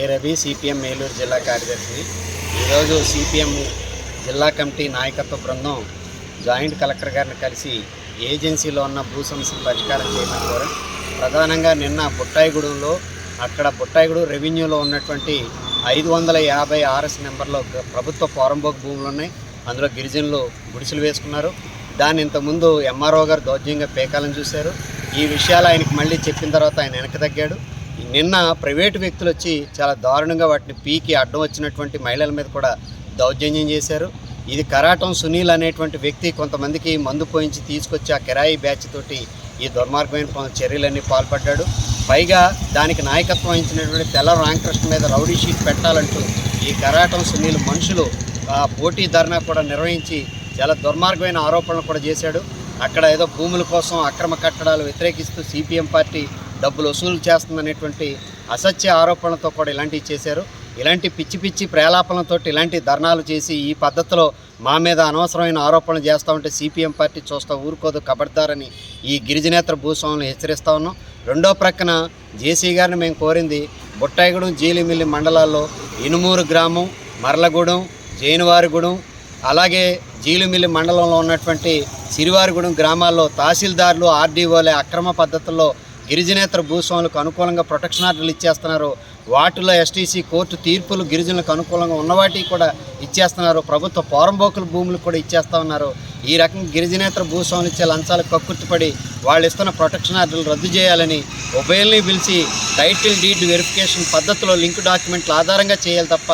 ఏ Ravi CPM Melur జిల్లా కార్యదర్శిని ఈరోజు CPM జిల్లా కమిటీ నాయకత్వ బృందం జాయింట్ కలెక్టర్ గారిని కలిసి ఏజెన్సీలో ఉన్న భూ సమస్యను పరిష్కారం చేయమని కోరాం ప్రధానంగా నిన్న బుట్టాయిగూడెంలో అక్కడ బుట్టాయిగూడెం రెవెన్యూలో ఉన్నటువంటి ఐదు వందల యాభై ఆర్ఎస్ నెంబర్లో ప్రభుత్వ పోరంబోకు భూములు ఉన్నాయి. అందులో గిరిజనులు గుడిసెలు వేసుకున్నారు. దాన్ని ఇంతకుముందు ఎంఆర్ఓ గారు దౌర్జన్యంగా పేకాలను చూశారు. ఈ విషయాలు ఆయనకి మళ్ళీ చెప్పిన తర్వాత ఆయన వెనక తగ్గాడు. నిన్న ప్రైవేటు వ్యక్తులు వచ్చి చాలా దారుణంగా వాటిని పీకి అడ్డం వచ్చినటువంటి మహిళల మీద కూడా దౌర్జన్యం చేశారు. ఇది కరాటం సునీల్ అనేటువంటి వ్యక్తి కొంతమందికి మందు పోయించి తీసుకొచ్చి ఆ కిరాయి బ్యాచ్ తోటి ఈ దుర్మార్గమైన చర్యలన్నీ పాల్పడ్డాడు. పైగా దానికి నాయకత్వం వహించినటువంటి తెల్ల రామకృష్ణ మీద రౌడీ షీట్ పెట్టాలంటూ ఈ కరాటం సునీల్ మనుషులు ఆ పోటీ ధర్నా కూడా నిర్వహించి చాలా దుర్మార్గమైన ఆరోపణలు కూడా చేశాడు. అక్కడ ఏదో భూముల కోసం అక్రమ కట్టడాలు వ్యతిరేకిస్తూ సిపిఎం పార్టీ డబ్బులు వసూలు చేస్తుందనేటువంటి అసత్య ఆరోపణలతో కూడా ఇలాంటివి చేశారు. ఇలాంటి పిచ్చి పిచ్చి ప్రేలాపనలతో ఇలాంటి ధర్నాలు చేసి ఈ పద్ధతిలో మా మీద అనవసరమైన ఆరోపణలు చేస్తూ ఉంటే సిపిఎం పార్టీ చూస్తా ఊరుకోదు కబడ్దారని ఈ గిరిజనేతర భూస్వాములు హెచ్చరిస్తా ఉన్నాం. రెండో ప్రక్కన జేసీ గారిని మేము కోరింది బుట్టాయిగూడెం జీలిమిల్లి మండలాల్లో ఇనుమూరు గ్రామం మర్లగూడెం జైనవారిగూడెం అలాగే జీలుమిల్లి మండలంలో ఉన్నటువంటి సిరివారిగూడెం గ్రామాల్లో తహసీల్దారులు ఆర్డీఓలే అక్రమ పద్ధతుల్లో గిరిజనేతర భూస్వాములకు అనుకూలంగా ప్రొటెక్షన్ ఆర్డర్లు ఇచ్చేస్తున్నారు. వాటిలో ఎస్టీసీ కోర్టు తీర్పులు గిరిజనులకు అనుకూలంగా ఉన్న వాటికి కూడా ఇచ్చేస్తున్నారు. ప్రభుత్వ పోరంబోకుల భూములు కూడా ఇచ్చేస్తూ ఉన్నారు. ఈ రకంగా గిరిజనేతర భూస్వాములు ఇచ్చే లంచాలకు కక్కుర్తిపడి వాళ్ళు ఇస్తున్న ప్రొటెక్షన్ ఆర్డర్లు రద్దు చేయాలని ఉభయల్ని పిలిచి టైటిల్ డీడ్ వెరిఫికేషన్ పద్ధతిలో లింక్ డాక్యుమెంట్ల ఆధారంగా చేయాలి తప్ప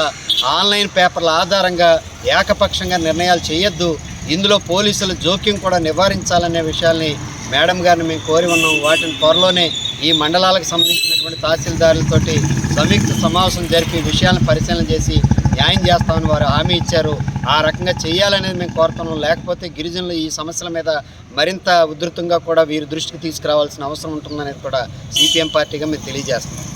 ఆన్లైన్ పేపర్ల ఆధారంగా ఏకపక్షంగా నిర్ణయాలు చేయొద్దు. ఇందులో పోలీసుల జోక్యం కూడా నివారించాలనే విషయాల్ని మేడం గారిని మేము కోరి ఉన్నాం. వాటిని త్వరలోనే ఈ మండలాలకు సంబంధించినటువంటి తహసీల్దారులతోటి సంయుక్త సమావేశం జరిపి విషయాలను పరిశీలన చేసి న్యాయం చేస్తామని వారు హామీ ఇచ్చారు. ఆ రకంగా చేయాలనేది మేము కోరుతున్నాం. లేకపోతే గిరిజనులు ఈ సమస్యల మీద మరింత ఉధృతంగా కూడా వీరి దృష్టికి తీసుకురావాల్సిన అవసరం ఉంటుందనేది కూడా సిపిఎం పార్టీగా మేము తెలియజేస్తున్నాం.